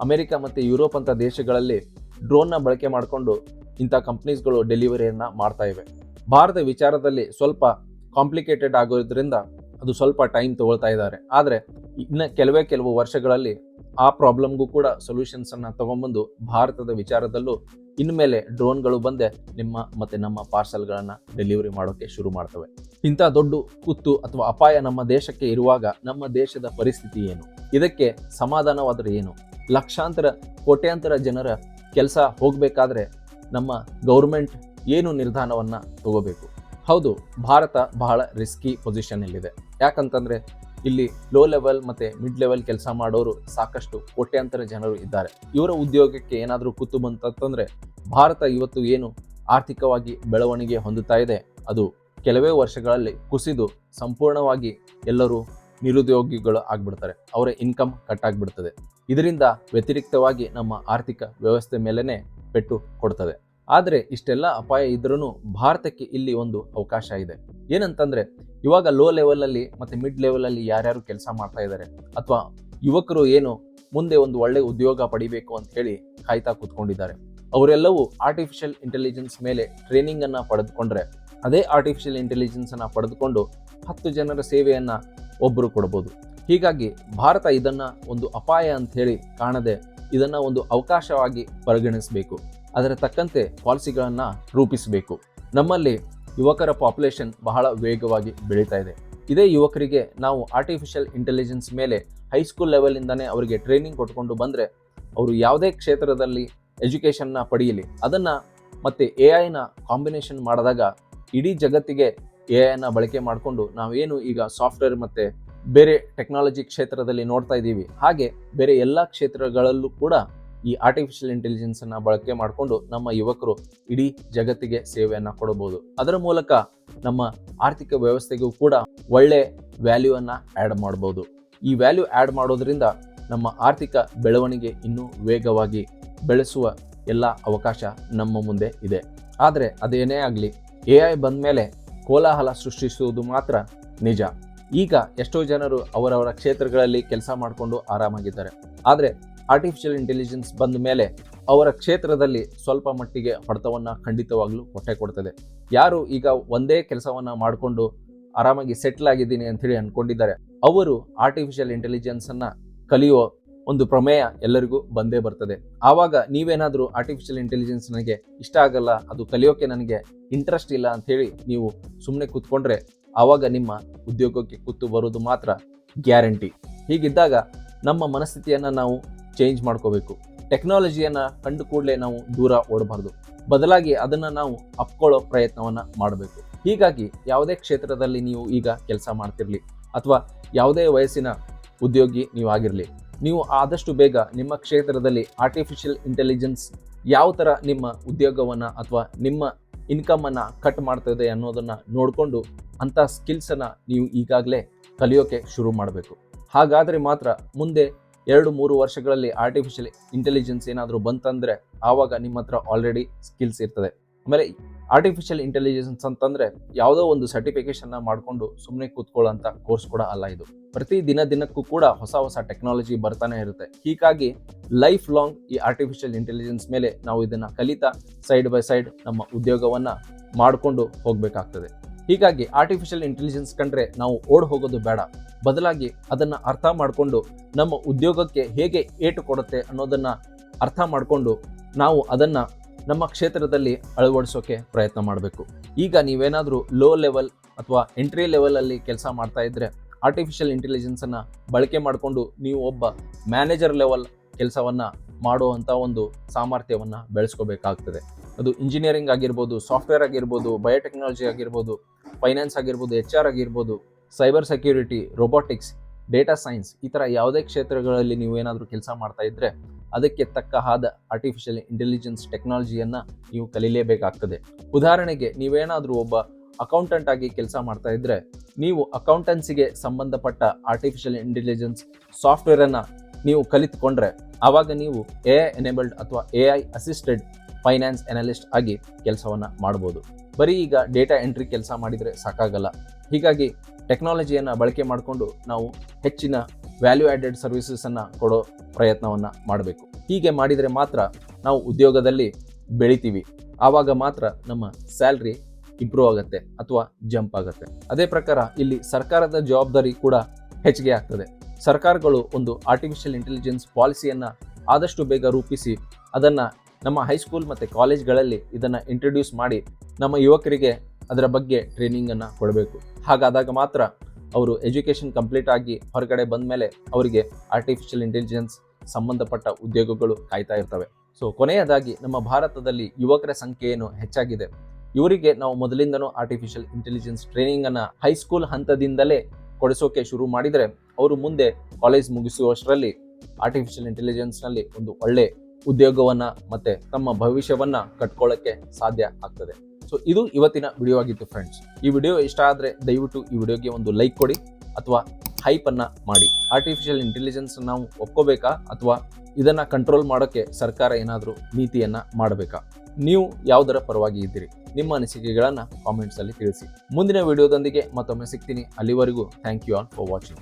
ಅಮೆರಿಕ ಮತ್ತು ಯುರೋಪ್ ಅಂತ ದೇಶಗಳಲ್ಲಿ ಡ್ರೋನ್ನ ಬಳಕೆ ಮಾಡಿಕೊಂಡು ಇಂಥ ಕಂಪ್ನೀಸ್ಗಳು ಡೆಲಿವರಿಯನ್ನು ಮಾಡ್ತಾ ಇವೆ. ಭಾರತ ವಿಚಾರದಲ್ಲಿ ಸ್ವಲ್ಪ ಕಾಂಪ್ಲಿಕೇಟೆಡ್ ಆಗೋದ್ರಿಂದ ಅದು ಸ್ವಲ್ಪ ಟೈಮ್ ತಗೊಳ್ತಾ ಇದ್ದಾರೆ. ಆದರೆ ಇನ್ನು ಕೆಲವೇ ಕೆಲವು ವರ್ಷಗಳಲ್ಲಿ ಆ ಪ್ರಾಬ್ಲಮ್ಗೂ ಕೂಡ ಸೊಲ್ಯೂಷನ್ಸನ್ನು ತಗೊಂಡ್ಬಂದು ಭಾರತದ ವಿಚಾರದಲ್ಲೂ ಇನ್ಮೇಲೆ ಡ್ರೋನ್ಗಳು ಬಂದೆ ನಿಮ್ಮ ಮತ್ತು ನಮ್ಮ ಪಾರ್ಸಲ್ಗಳನ್ನು ಡೆಲಿವರಿ ಮಾಡೋಕ್ಕೆ ಶುರು ಮಾಡ್ತವೆ. ಇಂಥ ದೊಡ್ಡ ಕುತ್ತು ಅಥವಾ ಅಪಾಯ ನಮ್ಮ ದೇಶಕ್ಕೆ ಇರುವಾಗ ನಮ್ಮ ದೇಶದ ಪರಿಸ್ಥಿತಿ ಏನು? ಇದಕ್ಕೆ ಸಮಾಧಾನವಾದರೆ ಏನು? ಲಕ್ಷಾಂತರ, ಕೋಟ್ಯಾಂತರ ಜನರ ಕೆಲಸ ಹೋಗಬೇಕಾದ್ರೆ ನಮ್ಮ ಗೌರ್ಮೆಂಟ್ ಏನು ನಿರ್ಧಾರವನ್ನು ತಗೋಬೇಕು? ಹೌದು, ಭಾರತ ಬಹಳ ರಿಸ್ಕಿ ಪೊಸಿಷನಲ್ಲಿದೆ ಯಾಕಂತಂದರೆ ಇಲ್ಲಿ ಲೋ ಲೆವೆಲ್ ಮತ್ತೆ ಮಿಡ್ ಲೆವೆಲ್ ಕೆಲಸ ಮಾಡೋರು ಸಾಕಷ್ಟು ಕೋಟ್ಯಾಂತರ ಜನರು ಇದ್ದಾರೆ. ಇವರ ಉದ್ಯೋಗಕ್ಕೆ ಏನಾದರೂ ಕುತ್ತು ಬಂತಂತಂದ್ರೆ ಭಾರತ ಇವತ್ತು ಏನು ಆರ್ಥಿಕವಾಗಿ ಬೆಳವಣಿಗೆ ಹೊಂದುತ್ತಾ ಇದೆ, ಅದು ಕೆಲವೇ ವರ್ಷಗಳಲ್ಲಿ ಕುಸಿದು ಸಂಪೂರ್ಣವಾಗಿ ಎಲ್ಲರೂ ನಿರುದ್ಯೋಗಿಗಳು ಆಗ್ಬಿಡ್ತಾರೆ, ಅವರ ಇನ್ಕಮ್ ಕಟ್ ಆಗಿಬಿಡ್ತದೆ. ಇದರಿಂದ ವ್ಯತಿರಿಕ್ತವಾಗಿ ನಮ್ಮ ಆರ್ಥಿಕ ವ್ಯವಸ್ಥೆ ಮೇಲೇ ಪೆಟ್ಟು ಕೊಡ್ತದೆ. ಆದರೆ ಇಷ್ಟೆಲ್ಲ ಅಪಾಯ ಇದ್ರೂ ಭಾರತಕ್ಕೆ ಇಲ್ಲಿ ಒಂದು ಅವಕಾಶ ಇದೆ. ಏನಂತಂದ್ರೆ, ಇವಾಗ ಲೋ ಲೆವೆಲಲ್ಲಿ ಮತ್ತು ಮಿಡ್ ಲೆವೆಲಲ್ಲಿ ಯಾರ್ಯಾರು ಕೆಲಸ ಮಾಡ್ತಾ ಇದ್ದಾರೆ ಅಥವಾ ಯುವಕರು ಏನು ಮುಂದೆ ಒಂದು ಒಳ್ಳೆ ಉದ್ಯೋಗ ಪಡಿಬೇಕು ಅಂತ ಹೇಳಿ ಕಾಯ್ತಾ ಕೂತ್ಕೊಂಡಿದ್ದಾರೆ. ಅವರೆಲ್ಲವೂ ಆರ್ಟಿಫಿಷಿಯಲ್ ಇಂಟೆಲಿಜೆನ್ಸ್ ಮೇಲೆ ಟ್ರೈನಿಂಗ್ ಅನ್ನ ಪಡೆದುಕೊಂಡ್ರೆ, ಅದೇ ಆರ್ಟಿಫಿಷಿಯಲ್ ಇಂಟೆಲಿಜೆನ್ಸ್ ಅನ್ನ ಪಡೆದುಕೊಂಡು ಹತ್ತು ಜನರ ಸೇವೆಯನ್ನ ಒಬ್ಬರು ಕೊಡಬಹುದು ಹೀಗಾಗಿ ಭಾರತ ಇದನ್ನ ಒಂದು ಅಪಾಯ ಅಂತ ಹೇಳಿ ಕಾಣದೆ ಇದನ್ನ ಒಂದು ಅವಕಾಶವಾಗಿ ಪರಿಗಣಿಸಬೇಕು. ಅದರ ತಕ್ಕಂತೆ ಪಾಲಿಸಿಗಳನ್ನು ರೂಪಿಸಬೇಕು. ನಮ್ಮಲ್ಲಿ ಯುವಕರ ಪಾಪ್ಯುಲೇಷನ್ ಬಹಳ ವೇಗವಾಗಿ ಬೆಳೀತಾ ಇದೆ. ಇದೇ ಯುವಕರಿಗೆ ನಾವು ಆರ್ಟಿಫಿಷಿಯಲ್ ಇಂಟೆಲಿಜೆನ್ಸ್ ಮೇಲೆ ಹೈಸ್ಕೂಲ್ ಲೆವೆಲಿಂದನೇ ಅವರಿಗೆ ಟ್ರೈನಿಂಗ್ ಕೊಟ್ಕೊಂಡು ಬಂದರೆ ಅವರು ಯಾವುದೇ ಕ್ಷೇತ್ರದಲ್ಲಿ ಎಜುಕೇಷನ್ನ ಪಡೆಯಲಿ, ಅದನ್ನು ಮತ್ತು ಎ ಐನ ಕಾಂಬಿನೇಷನ್ ಮಾಡಿದಾಗ ಇಡೀ ಜಗತ್ತಿಗೆ ಎ ಐನ ಬಳಕೆ ಮಾಡಿಕೊಂಡು ನಾವೇನು ಈಗ ಸಾಫ್ಟ್ವೇರ್ ಮತ್ತು ಬೇರೆ ಟೆಕ್ನಾಲಜಿ ಕ್ಷೇತ್ರದಲ್ಲಿ ನೋಡ್ತಾ ಇದ್ದೀವಿ. ಹಾಗೆ ಬೇರೆ ಎಲ್ಲ ಕ್ಷೇತ್ರಗಳಲ್ಲೂ ಕೂಡ ಈ ಆರ್ಟಿಫಿಷಿಯಲ್ ಇಂಟೆಲಿಜೆನ್ಸ್ ಅನ್ನ ಬಳಕೆ ಮಾಡಿಕೊಂಡು ನಮ್ಮ ಯುವಕರು ಇಡೀ ಜಗತ್ತಿಗೆ ಸೇವೆಯನ್ನ ಕೊಡಬಹುದು. ಅದರ ಮೂಲಕ ನಮ್ಮ ಆರ್ಥಿಕ ವ್ಯವಸ್ಥೆಗೂ ಕೂಡ ಒಳ್ಳೆ ವ್ಯಾಲ್ಯೂ ಅನ್ನ ಆ್ಯಡ್ ಮಾಡಬಹುದು ಈ ವ್ಯಾಲ್ಯೂ ಆ್ಯಡ್ ಮಾಡೋದ್ರಿಂದ ನಮ್ಮ ಆರ್ಥಿಕ ಬೆಳವಣಿಗೆ ಇನ್ನೂ ವೇಗವಾಗಿ ಬೆಳೆಸುವ ಎಲ್ಲ ಅವಕಾಶ ನಮ್ಮ ಮುಂದೆ ಇದೆ. ಆದರೆ ಅದೇನೇ ಆಗಲಿ ಎ ಐ ಬಂದ ಮೇಲೆ ಕೋಲಾಹಲ ಸೃಷ್ಟಿಸುವುದು ಮಾತ್ರ ನಿಜ. ಈಗ ಎಷ್ಟೋ ಜನರು ಅವರವರ ಕ್ಷೇತ್ರಗಳಲ್ಲಿ ಕೆಲಸ ಮಾಡಿಕೊಂಡು ಆರಾಮಾಗಿದ್ದಾರೆ. ಆದರೆ ಆರ್ಟಿಫಿಷಿಯಲ್ ಇಂಟೆಲಿಜೆನ್ಸ್ ಬಂದ ಮೇಲೆ ಅವರ ಕ್ಷೇತ್ರದಲ್ಲಿ ಸ್ವಲ್ಪ ಮಟ್ಟಿಗೆ ಹೊಡೆತವನ್ನು ಖಂಡಿತವಾಗಲೂ ಹೊಟ್ಟೆ ಕೊಡ್ತದೆ. ಯಾರು ಈಗ ಒಂದೇ ಕೆಲಸವನ್ನು ಮಾಡಿಕೊಂಡು ಆರಾಮಾಗಿ ಸೆಟ್ಲ್ ಆಗಿದ್ದೀನಿ ಅಂಥೇಳಿ ಅಂದ್ಕೊಂಡಿದ್ದಾರೆ ಅವರು ಆರ್ಟಿಫಿಷಿಯಲ್ ಇಂಟೆಲಿಜೆನ್ಸನ್ನು ಕಲಿಯೋ ಒಂದು ಪ್ರಮೇಯ ಎಲ್ಲರಿಗೂ ಬಂದೇ ಬರ್ತದೆ. ಆವಾಗ ನೀವೇನಾದರೂ ಆರ್ಟಿಫಿಷಿಯಲ್ ಇಂಟೆಲಿಜೆನ್ಸ್ ನನಗೆ ಇಷ್ಟ ಆಗಲ್ಲ, ಅದು ಕಲಿಯೋಕೆ ನನಗೆ ಇಂಟ್ರೆಸ್ಟ್ ಇಲ್ಲ ಅಂಥೇಳಿ ನೀವು ಸುಮ್ಮನೆ ಕೂತ್ಕೊಂಡ್ರೆ ಆವಾಗ ನಿಮ್ಮ ಉದ್ಯೋಗಕ್ಕೆ ಕೂತು ಬರೋದು ಮಾತ್ರ ಗ್ಯಾರಂಟಿ. ಹೀಗಿದ್ದಾಗ ನಮ್ಮ ಮನಸ್ಥಿತಿಯನ್ನು ನಾವು ಚೇಂಜ್ ಮಾಡ್ಕೋಬೇಕು. ಟೆಕ್ನಾಲಜಿಯನ್ನು ಕಂಡು ಕೂಡಲೇ ನಾವು ದೂರ ಓಡಬಾರ್ದು. ಬದಲಾಗಿ ಅದನ್ನು ನಾವು ಅಪ್ಕೊಳ್ಳೋ ಪ್ರಯತ್ನವನ್ನು ಮಾಡಬೇಕು. ಹೀಗಾಗಿ ಯಾವುದೇ ಕ್ಷೇತ್ರದಲ್ಲಿ ನೀವು ಈಗ ಕೆಲಸ ಮಾಡ್ತಿರಲಿ ಅಥವಾ ಯಾವುದೇ ವಯಸ್ಸಿನ ಉದ್ಯೋಗಿ ನೀವು ಆಗಿರಲಿ, ನೀವು ಆದಷ್ಟು ಬೇಗ ನಿಮ್ಮ ಕ್ಷೇತ್ರದಲ್ಲಿ ಆರ್ಟಿಫಿಷಿಯಲ್ ಇಂಟೆಲಿಜೆನ್ಸ್ ಯಾವ ಥರ ನಿಮ್ಮ ಉದ್ಯೋಗವನ್ನು ಅಥವಾ ನಿಮ್ಮ ಇನ್ಕಮನ್ನು ಕಟ್ ಮಾಡ್ತದೆ ಅನ್ನೋದನ್ನು ನೋಡಿಕೊಂಡು ಅಂಥ ಸ್ಕಿಲ್ಸನ್ನು ನೀವು ಈಗಾಗಲೇ ಕಲಿಯೋಕೆ ಶುರು ಮಾಡಬೇಕು. ಹಾಗಾದರೆ ಮಾತ್ರ ಮುಂದೆ ಎರಡು ಮೂರು ವರ್ಷಗಳಲ್ಲಿ ಆರ್ಟಿಫಿಷಿಯಲ್ ಇಂಟೆಲಿಜೆನ್ಸ್ ಏನಾದರೂ ಬಂತಂದರೆ ಆವಾಗ ನಿಮ್ಮ ಹತ್ರ ಆಲ್ರೆಡಿ ಸ್ಕಿಲ್ಸ್ ಇರ್ತದೆ. ಆಮೇಲೆ ಆರ್ಟಿಫಿಷಿಯಲ್ ಇಂಟೆಲಿಜೆನ್ಸ್ ಅಂತಂದರೆ ಯಾವುದೋ ಒಂದು ಸರ್ಟಿಫಿಕೇಷನ್ನ ಮಾಡಿಕೊಂಡು ಸುಮ್ಮನೆ ಕೂತ್ಕೊಳ್ಳೋಂಥ ಕೋರ್ಸ್ ಕೂಡ ಅಲ್ಲ ಇದು. ಪ್ರತಿ ದಿನ ದಿನಕ್ಕೂ ಕೂಡ ಹೊಸ ಹೊಸ ಟೆಕ್ನಾಲಜಿ ಬರ್ತಾನೆ ಇರುತ್ತೆ. ಹೀಗಾಗಿ ಲೈಫ್ ಲಾಂಗ್ ಈ ಆರ್ಟಿಫಿಷಿಯಲ್ ಇಂಟೆಲಿಜೆನ್ಸ್ ಮೇಲೆ ನಾವು ಇದನ್ನು ಕಲಿತಾ ಸೈಡ್ ಬೈ ಸೈಡ್ ನಮ್ಮ ಉದ್ಯೋಗವನ್ನು ಮಾಡಿಕೊಂಡು ಹೋಗಬೇಕಾಗ್ತದೆ. ಹೀಗಾಗಿ ಆರ್ಟಿಫಿಷಿಯಲ್ ಇಂಟೆಲಿಜೆನ್ಸ್ ಕಂಡ್ರೆ ನಾವು ಓಡ್ ಹೋಗೋದು ಬೇಡ. ಬದಲಾಗಿ ಅದನ್ನು ಅರ್ಥ ಮಾಡಿಕೊಂಡು ನಮ್ಮ ಉದ್ಯೋಗಕ್ಕೆ ಹೇಗೆ ಏಟು ಕೊಡುತ್ತೆ ಅನ್ನೋದನ್ನು ಅರ್ಥ ಮಾಡಿಕೊಂಡು ನಾವು ಅದನ್ನು ನಮ್ಮ ಕ್ಷೇತ್ರದಲ್ಲಿ ಅಳವಡಿಸೋಕೆ ಪ್ರಯತ್ನ ಮಾಡಬೇಕು. ಈಗ ನೀವೇನಾದರೂ ಲೋ ಲೆವೆಲ್ ಅಥವಾ ಎಂಟ್ರಿ ಲೆವೆಲಲ್ಲಿ ಕೆಲಸ ಮಾಡ್ತಾ ಇದ್ದರೆ ಆರ್ಟಿಫಿಷಿಯಲ್ ಇಂಟೆಲಿಜೆನ್ಸನ್ನು ಬಳಕೆ ಮಾಡಿಕೊಂಡು ನೀವು ಒಬ್ಬ ಮ್ಯಾನೇಜರ್ ಲೆವೆಲ್ ಕೆಲಸವನ್ನು ಮಾಡುವಂಥ ಒಂದು ಸಾಮರ್ಥ್ಯವನ್ನು ಬೆಳೆಸ್ಕೋಬೇಕಾಗ್ತದೆ. ಅದು ಇಂಜಿನಿಯರಿಂಗ್ ಆಗಿರ್ಬೋದು ಸಾಫ್ಟ್ವೇರ್ ಆಗಿರ್ಬೋದು ಬಯೋಟೆಕ್ನಾಲಜಿ ಆಗಿರ್ಬೋದು ಫೈನಾನ್ಸ್ ಆಗಿರ್ಬೋದು ಎಚ್ ಆರ್ ಆಗಿರ್ಬೋದು cyber security robotics data science ಈ ಥರ ಯಾವುದೇ ಕ್ಷೇತ್ರಗಳಲ್ಲಿ ನೀವು ಏನಾದರೂ ಕೆಲಸ ಮಾಡ್ತಾ ಇದ್ದರೆ ಅದಕ್ಕೆ ತಕ್ಕ ಆದ ಆರ್ಟಿಫಿಷಿಯಲ್ ಇಂಟೆಲಿಜೆನ್ಸ್ ಟೆಕ್ನಾಲಜಿಯನ್ನು ನೀವು ಕಲೀಲೇಬೇಕಾಗ್ತದೆ. ಉದಾಹರಣೆಗೆ ನೀವೇನಾದರೂ ಒಬ್ಬ ಅಕೌಂಟೆಂಟ್ ಆಗಿ ಕೆಲಸ ಮಾಡ್ತಾ ಇದ್ದರೆ ನೀವು ಅಕೌಂಟೆನ್ಸಿಗೆ ಸಂಬಂಧಪಟ್ಟ ಆರ್ಟಿಫಿಷಿಯಲ್ ಇಂಟೆಲಿಜೆನ್ಸ್ ಸಾಫ್ಟ್ವೇರನ್ನು ನೀವು ಕಲಿತುಕೊಂಡ್ರೆ ಆವಾಗ ನೀವು ಎ ಐ ಎನೇಬಲ್ಡ್ ಅಥವಾ A I assisted finance analyst ಆಗಿ ಕೆಲಸವನ್ನು ಮಾಡ್ಬೋದು. ಬರೀ ಈಗ ಡೇಟಾ ಎಂಟ್ರಿ ಕೆಲಸ ಮಾಡಿದರೆ ಸಾಕಾಗಲ್ಲ. ಹೀಗಾಗಿ ಟೆಕ್ನಾಲಜಿಯನ್ನು ಬಳಕೆ ಮಾಡಿಕೊಂಡು ನಾವು ಹೆಚ್ಚಿನ ವ್ಯಾಲ್ಯೂ ಆ್ಯಡೆಡ್ ಸರ್ವಿಸಸನ್ನು ಕೊಡೋ ಪ್ರಯತ್ನವನ್ನು ಮಾಡಬೇಕು. ಹೀಗೆ ಮಾಡಿದರೆ ಮಾತ್ರ ನಾವು ಉದ್ಯೋಗದಲ್ಲಿ ಬೆಳಿತೀವಿ. ಆವಾಗ ಮಾತ್ರ ನಮ್ಮ ಸ್ಯಾಲ್ರಿ ಇಂಪ್ರೂವ್ ಆಗುತ್ತೆ ಅಥವಾ ಜಂಪ್ ಆಗುತ್ತೆ. ಅದೇ ಪ್ರಕಾರ ಇಲ್ಲಿ ಸರ್ಕಾರದ ಜವಾಬ್ದಾರಿ ಕೂಡ ಹೆಚ್ಚಿಗೆ ಆಗ್ತದೆ. ಸರ್ಕಾರಗಳು ಒಂದು ಆರ್ಟಿಫಿಷಿಯಲ್ ಇಂಟೆಲಿಜೆನ್ಸ್ ಪಾಲಿಸಿಯನ್ನು ಆದಷ್ಟು ಬೇಗ ರೂಪಿಸಿ ಅದನ್ನು ನಮ್ಮ ಹೈಸ್ಕೂಲ್ ಮತ್ತು ಕಾಲೇಜ್ಗಳಲ್ಲಿ ಇದನ್ನು ಇಂಟ್ರೊಡ್ಯೂಸ್ ಮಾಡಿ ನಮ್ಮ ಯುವಕರಿಗೆ ಅದರ ಬಗ್ಗೆ ಟ್ರೈನಿಂಗನ್ನು ಕೊಡಬೇಕು. ಹಾಗಾದಾಗ ಮಾತ್ರ ಅವರು ಎಜುಕೇಷನ್ ಕಂಪ್ಲೀಟ್ ಆಗಿ ಹೊರಗಡೆ ಬಂದ ಮೇಲೆ ಅವರಿಗೆ ಆರ್ಟಿಫಿಷಿಯಲ್ ಇಂಟೆಲಿಜೆನ್ಸ್ ಸಂಬಂಧಪಟ್ಟ ಉದ್ಯೋಗಗಳು ಕಾಯ್ತಾ ಇರ್ತವೆ. ಸೊ ಕೊನೆಯದಾಗಿ ನಮ್ಮ ಭಾರತದಲ್ಲಿ ಯುವಕರ ಸಂಖ್ಯೆ ಏನು ಹೆಚ್ಚಾಗಿದೆ? ಇವರಿಗೆ ನಾವು ಮೊದಲಿಂದನೂ ಆರ್ಟಿಫಿಷಿಯಲ್ ಇಂಟೆಲಿಜೆನ್ಸ್ ಟ್ರೈನಿಂಗನ್ನು ಹೈಸ್ಕೂಲ್ ಹಂತದಿಂದಲೇ ಕೊಡಿಸೋಕೆ ಶುರು ಮಾಡಿದರೆ, ಅವರು ಮುಂದೆ ಕಾಲೇಜ್ ಮುಗಿಸುವಷ್ಟರಲ್ಲಿ ಆರ್ಟಿಫಿಷಿಯಲ್ ಇಂಟೆಲಿಜೆನ್ಸ್ನಲ್ಲಿ ಒಂದು ಒಳ್ಳೆ ಉದ್ಯೋಗವನ್ನು ಮತ್ತು ತಮ್ಮ ಭವಿಷ್ಯವನ್ನು ಕಟ್ಕೊಳ್ಳೋಕ್ಕೆ ಸಾಧ್ಯ ಆಗ್ತದೆ. ಸೊ ಇದು ಇವತ್ತಿನ ವಿಡಿಯೋ ಆಗಿತ್ತು ಫ್ರೆಂಡ್ಸ್ ಈ ವಿಡಿಯೋ ಇಷ್ಟ ಆದರೆ ದಯವಿಟ್ಟು ಈ ವಿಡಿಯೋಗೆ ಒಂದು ಲೈಕ್ ಕೊಡಿ ಅಥವಾ ಹೈಪನ್ನು ಮಾಡಿ. ಆರ್ಟಿಫಿಷಿಯಲ್ ಇಂಟೆಲಿಜೆನ್ಸ್ ನಾವು ಒಪ್ಕೋಬೇಕಾ ಅಥವಾ ಇದನ್ನು ಕಂಟ್ರೋಲ್ ಮಾಡೋಕ್ಕೆ ಸರ್ಕಾರ ಏನಾದರೂ ನೀತಿಯನ್ನು ಮಾಡಬೇಕಾ? ನೀವು ಯಾವುದರ ಪರವಾಗಿ ಇದ್ದೀರಿ? ನಿಮ್ಮ ಅನಿಸಿಕೆಗಳನ್ನು ಕಾಮೆಂಟ್ಸಲ್ಲಿ ತಿಳಿಸಿ. ಮುಂದಿನ ವಿಡಿಯೋದೊಂದಿಗೆ ಮತ್ತೊಮ್ಮೆ ಸಿಗ್ತೀನಿ. ಅಲ್ಲಿವರೆಗೂ thank you all for watching